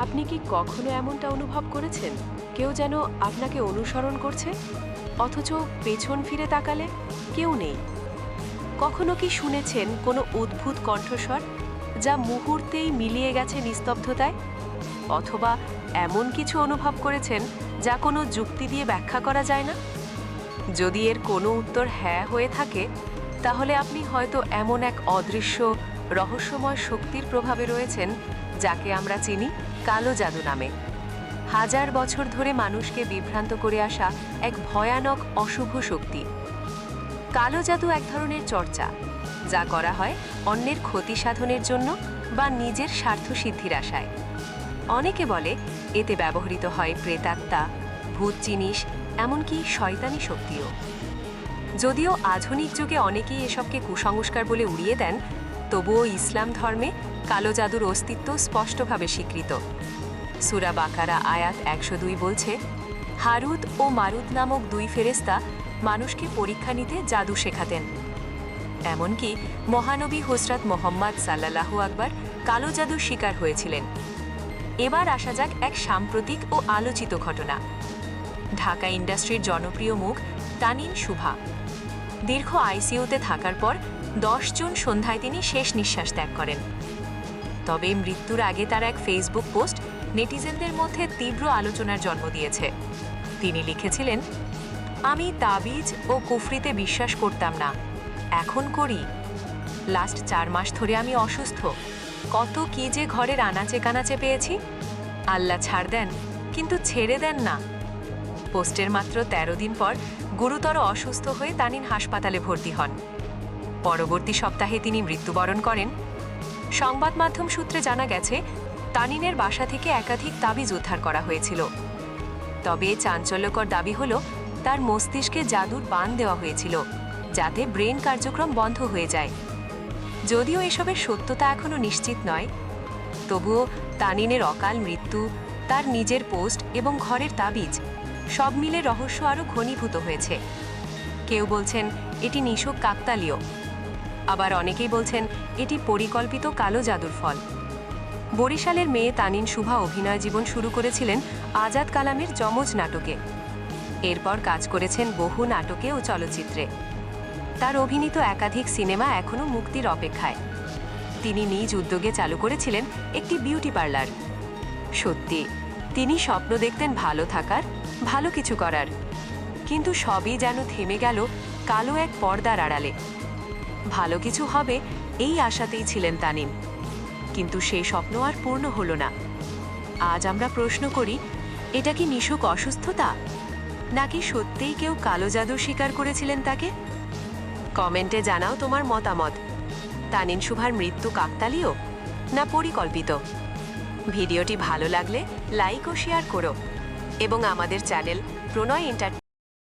আপনি কি কখনো এমনটা অনুভব করেছেন? কেউ যেন আপনাকে অনুসরণ করছে? অথচ পেছন ফিরে তাকালে কেউ নেই। কখনো কি শুনেছেন কোনো অদ্ভুত কণ্ঠস্বর যা মুহূর্তেই মিলিয়ে গেছে নিস্তব্ধতায়? অথবা এমন কিছু অনুভব করেছেন যা কোনো যুক্তি দিয়ে ব্যাখ্যা করা যায় না? যদি এর কোনো উত্তর হ্যাঁ হয়ে থাকে, তাহলে আপনি হয়তো এমন এক অদৃশ্য, রহস্যময় শক্তির প্রভাবে রয়েছেন যাকে আমরা চিনি। কালো জাদু নামে। হাজার বছর ধরে মানুষকে বিভ্রান্ত করে আসা এক ভয়ানক অশুভ শক্তি। কালো জাদু এক ধরনের চর্চা, যা করা হয় অন্যের ক্ষতি সাধনের জন্য বা নিজের স্বার্থ সিদ্ধির আশায়। অনেকে বলে, এতে ব্যবহৃত হয় প্রেতাত্মা, ভূত জিনিস, এমনকি শয়তানি শক্তিও। যদিও আধুনিক যুগে অনেকেই এসবকে কুসংস্কার বলে উড়িয়ে দেন তবুও ইসলাম ধর্মে কালো জাদুর অস্তিত্ব স্পষ্টভাবে স্বীকৃত। সুরা বাকারা আয়াত একশো দুই বলছে, হারুদ ও মারুদ নামক দুই ফেরেস্তা মানুষকে পরীক্ষা নিতে জাদু শেখাতেন। এমনকি মহানবী হসরত মোহাম্মদ সাল্লাল্লাহু আকবার কালো জাদুর শিকার হয়েছিলেন। এবার আসা যাক এক সাম্প্রতিক ও আলোচিত ঘটনা। ঢাকা ইন্ডাস্ট্রির জনপ্রিয় মুখ তানিন শুভা। দীর্ঘ আইসিইউতে থাকার পর দশ জুন সন্ধ্যায় তিনি শেষ নিঃশ্বাস ত্যাগ করেন। তবে মৃত্যুর আগে তার এক ফেসবুক পোস্ট নেটিজেনদের মধ্যে তীব্র আলোচনার জন্ম দিয়েছে। তিনি লিখেছিলেন, আমি তাবিজ ও কুফরিতে বিশ্বাস করতাম না। এখন করি। লাস্ট চার মাস ধরে আমি অসুস্থ। কত কি যে ঘরের আনাচে কানাচে পেয়েছি। আল্লাহ ছাড় দেন, কিন্তু ছেড়ে দেন না। পোস্টের মাত্র ১৩ দিন পর গুরুতর অসুস্থ হয়ে তানিন হাসপাতালে ভর্তি হন। পরবর্তী সপ্তাহে তিনি মৃত্যুবরণ করেন। সংবাদ মাধ্যম সূত্রে জানা গেছে, তানিনের বাসা থেকে একাধিক তাবিজ উদ্ধার করা হয়েছিল। তবে চাঞ্চল্যকর দাবি হল, তার মস্তিষ্কে জাদুর বান দেওয়া হয়েছিল, যাতে ব্রেন কার্যক্রম বন্ধ হয়ে যায়। যদিও এসবের সত্যতা এখনও নিশ্চিত নয়, তবুও তানিনের অকাল মৃত্যু, তার নিজের পোস্ট এবং ঘরের তাবিজ সব মিলে রহস্য আরও ঘনীভূত হয়েছে। কেউ বলছেন, এটি নিশোক কাকতালীয়। আবার অনেকেই বলছেন, এটি পরিকল্পিত কালো জাদুর ফল। বরিশালের মেয়ে তানিন শুভা অভিনয় জীবন শুরু করেছিলেন আজাদ কালামের যমজ নাটকে। এরপর কাজ করেছেন বহু নাটকে ও চলচ্চিত্রে। তার অভিনীত একাধিক সিনেমা এখনও মুক্তির অপেক্ষায়। তিনি নিজ উদ্যোগে চালু করেছিলেন একটি বিউটি পার্লার। সত্যি, তিনি স্বপ্ন দেখতেন ভালো থাকার, ভালো কিছু করার। কিন্তু সবই যেন থেমে গেল কালো এক পর্দার আড়ালে। ভালো কিছু হবে এই আশাতেই ছিলেন তানিম। কিন্তু সেই স্বপ্ন আর পূর্ণ হলো না। আজ আমরা প্রশ্ন করি, এটা কি নিশুক অসুস্থতা? নাকি সত্যিই কেউ কালো জাদু স্বীকার করেছিলেন তাকে? কমেন্টে জানাও তোমার মতামত। তানিন শুভার মৃত্যু কাকতালীয় না পরিকল্পিত? ভিডিওটি ভালো লাগলে লাইক ও শেয়ার করো। এবং আমাদের চ্যানেল প্রণয় এন্টার